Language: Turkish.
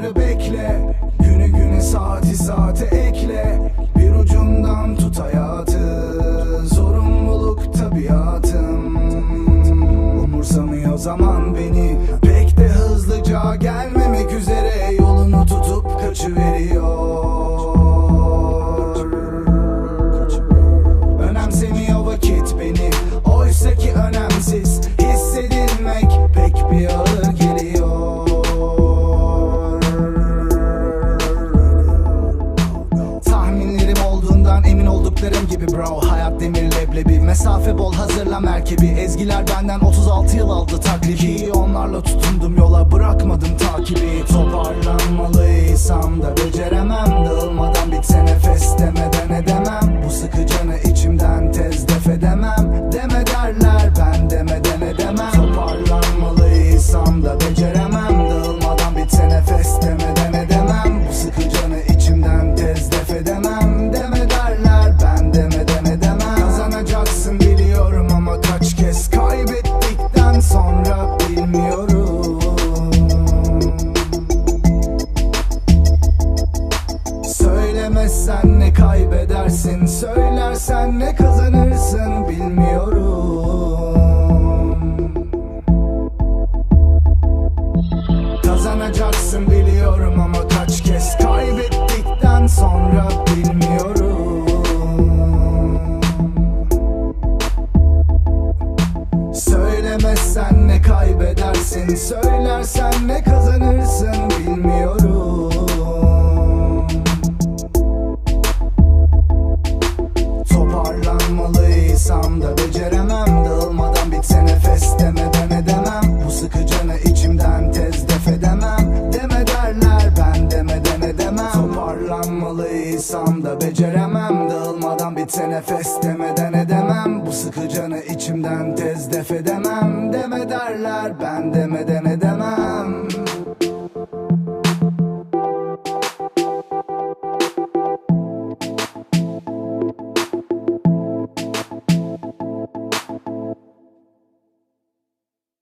Anları bekle. Günü güne saati saate ekle. Bir ucundan tut hayatı. Zorunluluk tabiatım. Umursamıyor zaman beni. Pek de hızlıca gelmemek olduklarım gibi bro. Hayat demir leblebi. Mesafe bol hazırla merkebi. Ezgiler benden 36 yıl aldı taklifi. Onlarla tutundum yola bırakmadım takibi. Toparlanmalıysam da beceremem Söylemezsen ne kaybedersin? Söylersen ne kazanırsın? Bilmiyorum. Kazanacaksın biliyorum ama kaç kez kaybettikten sonra bilmiyorum. Söylemezsen ne kaybedersin? Söylersen ne Toparlanmalıysam da beceremem Dağılmadan bitse nefes demeden edemem Bu sıkı canı içimden tez def edemem. Deme derler ben demeden edemem Toparlanmalıysam da beceremem Dağılmadan bitse nefes demeden edemem Bu sıkı canı içimden tez def edemem. Deme derler ben demeden